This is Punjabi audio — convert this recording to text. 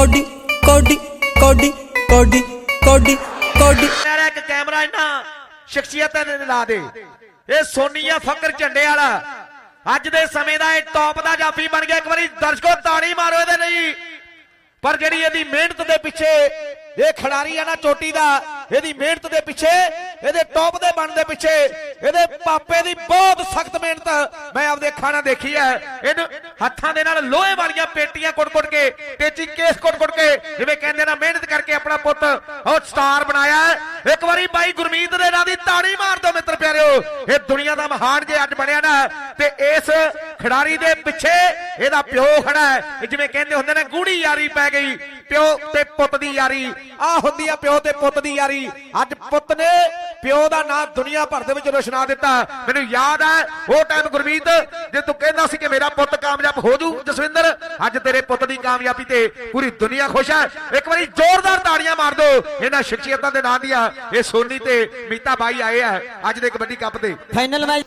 ਕੋਡੀ ਕੋਡੀ ਕੋਡੀ ਕੋਡੀ ਕੋਡੀ ਕੋਡੀ। ਮੇਰਾ ਇੱਕ ਕੈਮਰਾ ਇਹਨਾਂ ਸ਼ਖਸੀਅਤਾਂ ਦੇ ਲਾ ਦੇ। ਇਹ ਸੋਨੀਆ ਫਕਰ ਝੰਡੇ ਵਾਲਾ। ਅੱਜ ਦੇ ਸਮੇਂ ਦਾ ਇਹ ਟੌਪ ਦਾ ਜਾਫੀ ਬਣ ਗਿਆ। ਇੱਕ ਵਾਰੀ ਦਰਸ਼ਕੋ ਤਾੜੀ ਮਾਰੋ ਇਹਦੇ ਲਈ। ਪਰ ਜਿਹੜੀ ਇਹਦੀ ਮਿਹਨਤ ਦੇ ਪਿੱਛੇ, ਇਹ ਖਿਡਾਰੀ ਆ ਨਾ ਚੋਟੀ ਦਾ, ਇਹਦੀ ਮਿਹਨਤ ਦੇ ਪਿੱਛੇ, ਇਹਦੇ ਟੌਪ ਦੇ ਬਣਨ ਦੇ ਪਿੱਛੇ, ਇਹਦੇ ਪਾਪੇ ਦੀ ਬਹੁਤ ਸਖਤ ਮਿਹਨਤ ਮੈਂ ਆਪਦੇ ਖਾਣਾ ਦੇਖੀ ਹੈ। ਇਹਨੂੰ ਹੱਥਾਂ ਦੇ ਨਾਲ ਲੋਹੇ ਵਾਲੀਆਂ ਪੇਟੀਆਂ ਕੁੱਟ-ਕੁੱਟ ਕੇ ਕੇਸ ਕੁੱਟ-ਕੁੱਟ ਕੇ, ਜਿਵੇਂ ਕਹਿੰਦੇ ਨਾ, ਮਿਹਨਤ ਕਰਕੇ ਆਪਣਾ ਪੁੱਤ ਉਹ ਸਟਾਰ ਬਣਾਇਆ ਇੱਕ ਵਾਰੀ ਬਾਈ ਗੁਰਮੀਤ ਦੇ ਨਾਂ ਦੀ ਤਾੜੀ ਮਾਰ ਦਿਓ ਮਿੱਤਰ ਪਿਆਰਿਓ। ਇਹ ਦੁਨੀਆ ਦਾ ਮਹਾਨ ਜੇ ਅੱਜ ਬਣਿਆ ਨਾ, ਤੇ ਇਸ ਖਿਡਾਰੀ ਦੇ ਪਿੱਛੇ ਇਹਦਾ ਪਿਓ ਖੜਾ ਹੈ। ਜਿਵੇਂ ਕਹਿੰਦੇ ਹੁੰਦੇ ਨੇ, ਗੂੜੀ ਯਾਰੀ ਪੈ ਗਈ। ਪਿਓ ਤੇ ਪੁੱਤ ਦੀ ਯਾਰੀ। ਆ ਹੁੰਦੀ ਆ ਪਿਓ ਤੇ ਪੁੱਤ ਦੀ ਯਾਰੀ। ਅੱਜ ਪੁੱਤ ਨੇ ਪਿਓ ਦਾ ਨਾਮ ਦੁਨੀਆ ਭਰ ਦੇ ਵਿੱਚ ਰੋਸ਼ਨਾ ਦਿੱਤਾ। ਮੈਨੂੰ ਯਾਦ ਹੈ ਉਹ ਟਾਈਮ ਗੁਰਮੀਤ, ਜੇ ਤੂੰ ਕਹਿੰਦਾ ਸੀ ਕਿ ਮੇਰਾ ਪੁੱਤ ਕਾਮਯਾਬ ਹੋ ਜੂ ਜਸਵਿੰਦਰ, ਅੱਜ ਤੇਰੇ ਪੁੱਤ ਦੀ ਕਾਮਯਾਬੀ ਤੇ ਪੂਰੀ ਦੁਨੀਆ ਖੁਸ਼ ਹੈ ਇੱਕ ਵਾਰੀ ਜ਼ੋਰਦਾਰ ਤਾੜੀਆਂ ਮਾਰ ਦਿਓ ਇਹਨਾਂ ਸ਼ਖਸੀਅਤਾਂ ਦੇ ਨਾਂ ਦੀਆਂ ਇਹ ਸੋਨੀ ਤੇ ਮੀਤਾ ਬਾਈ ਆਏ ਆ। ਅੱਜ ਦੇ ਕਬੱਡੀ ਕੱਪ ਤੇ। Final match